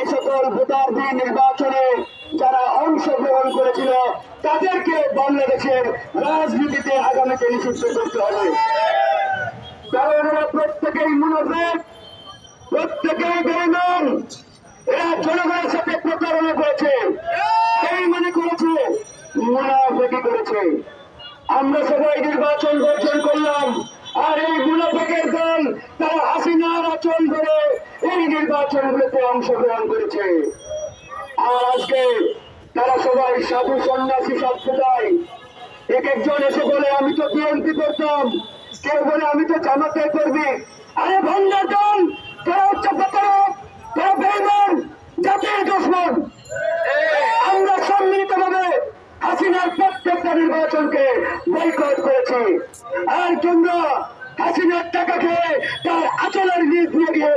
এ সকল ভোটারদের নির্বাচনে যারা অংশগ্রহণ করেছিল, তাদেরকে বাংলাদেশের রাজনীতিতে আগামীতে নিষিদ্ধ করতে হবে। কারণ এরা প্রত্যেকেই মুনাফেক প্রত্যেকেই বেইমান এরা জনগণের সাথে প্রতারণা করেছে, এই মনে করেছে, মুনাফেকি করেছে। আমরা সবাই নির্বাচন বর্জন করলাম, আর এই মুনাফেকের দল, তারা হাসিনার আচরণ ধরে এই নির্বাচনগুলোতে অংশগ্রহণ করেছে। আর আজকে তারা সবাই সাধু সন্ন্যাসী সম্প্রদায় এক একজন এসে বলে, আমি তো বিএনপি করতাম। কেউ বলে, আমি তো জামাতে করবি আরে ভণ্ডার দল তোরা হচ্ছে প্রতারক জাতির দুশ্মন। আমরা হাসিনার প্রত্যেকটা নির্বাচনকে বয়কট করেছি। আর তোমরা হাসিনার টাকা খেয়ে তার আচরণ নিয়ে গিয়ে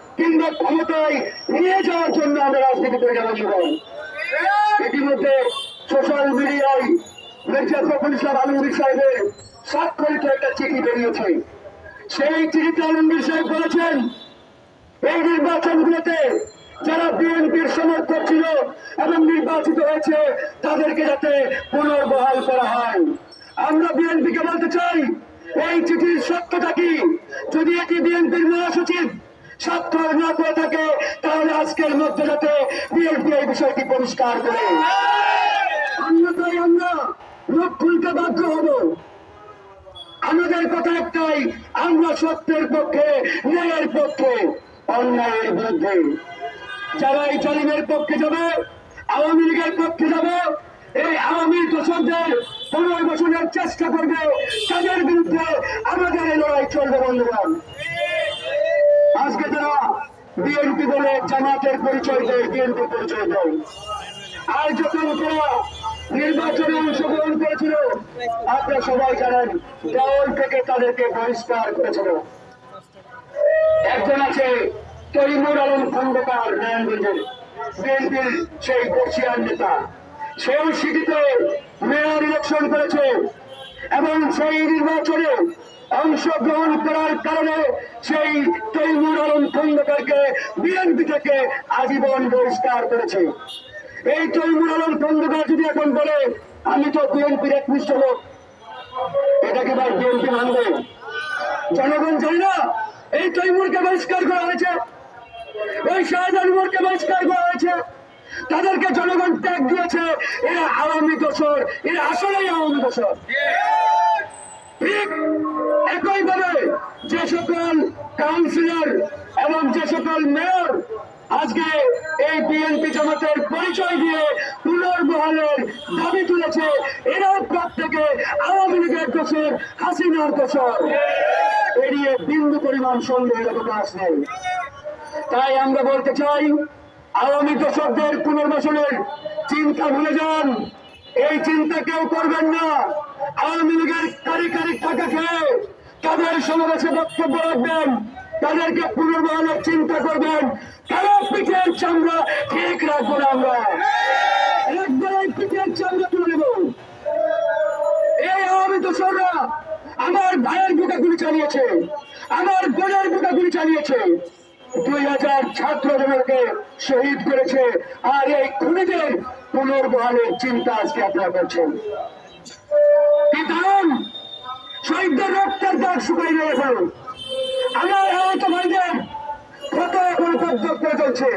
কিংবা ক্ষমতায় নিয়ে যাওয়ার জন্য আমরা রাজনীতি করি জনগণ ইতিমধ্যে সোশ্যাল মিডিয়ায় মির্জা ফখরুল ইসলাম আলমগীর সাহেবের স্বাক্ষরিত একটা চিঠি বেরিয়েছে। সেই চিঠিতে আলমগীর সাহেব বলেছেন, এই নির্বাচনগুলোতে যারা বিএনপির সমর্থক ছিল এবং নির্বাচিত হয়েছে, তাদেরকে যাতে পুনর্বহাল করা হয়। আমরা বিএনপিকে বলতে চাই, এই চিঠির সত্যতা কি? যদি এটি বিএনপির মহাসচিব স্বাক্ষর না করে থাকে, তাহলে আজকের মধ্যে যাতে বিএনপি এই বিষয়টি পরিষ্কার করে। অন্যথায় আমরা মুখ খুলতে বাধ্য হব। আমাদের কথা একটাই, আমরা সত্যের পক্ষে, ন্যায়ের পক্ষে, অন্যায়ের বিরুদ্ধে। যারা এই জালিমের পক্ষে যাবে, আওয়ামী লীগের পক্ষে যাবে, এই আওয়ামী দোষকদের পুনর্বাসনের চেষ্টা করবে, তাদের বিরুদ্ধে আমাদের এই লড়াই চলবে, বন্ধুগণ। আজকে যারা বিএনপি বলে জামাতের পরিচয় দেয়, বিএনপি পরিচয় দেয়। আর যখন তারা নির্বাচনে অংশগ্রহণ করেছিল, আপনারা সবাই জানেন দল থেকে তাদেরকে বহিষ্কার করেছিল। একজন আছে তৈমুর আলম খন্দকার নারায়ণগঞ্জের বিএনপির সেই বর্ষিয়ান নেতা। সেই সিটিতে মেয়র ইলেকশন করেছে এবং সেই নির্বাচনে অংশগ্রহণ করার কারণে সেই তৈমুর আলম খন্দকারকে বিএনপি থেকে আজীবন বহিষ্কার করেছে। এই তৈমুর আলম খন্দকার যদি এখন বলে, আমি তো বিএনপির একনিষ্ঠ লোক এটাকে ভাই বিএনপি মানবে? জনগণ জানে না, এই তৈমুরকে বহিষ্কার করা হয়েছে। ওই শাহজাহানুরকে বহিষ্কার করা হয়েছে। তাদেরকে জনগণ ত্যাগ দিয়েছে। এরা আওয়ামী দোষর, এরা আসলেই আওয়ামী দোষর। ঠিক একইভাবে যে সকল কাউন্সিলর এবং যে সকল মেয়র আজকে এই বিএনপি জামাতের পরিচয় দিয়ে পুনর্বহালের দাবি তুলেছে এরাও প্রত্যেকে আওয়ামী লীগের দোষর হাসিনার দোষর। এড়িয়ে বিন্দু পরিমাণ সন্দেহের অবকাশ নেই। তাই আমরা বলতে চাই, আওয়ামী দর্শকদের পুনর্বাসনের চিন্তা ভুলে যান। এই চিন্তা কেউ করবেন না। আওয়ামী লীগের কারি কারি টাকা খেয়ে তাদের সমাবেশে বক্তব্য রাখবেন, তাদেরকে পুনর্বহালের চিন্তা করবেন। তারা পিঠের চামড়া ঠিক রাখব না আমরা। একবার এই পিঠের চামড়া তুলে নেব। এই আওয়ামী দোষররা আমার ভাইয়ের বুকে গুলি চালিয়েছে, আমার বোনের বুকে গুলি চালিয়েছে। দুই হাজার ছাত্র জনকে শহীদ করেছে, আর এই খুনিদের পুনর্বহালের চিন্তা আজকে আপনারা করছেন। কারণ শহীদদের রক্তের দাগ শুকাই নিয়েছেন আমার আহত ভাইদের কত এখন পর্যন্ত চলছে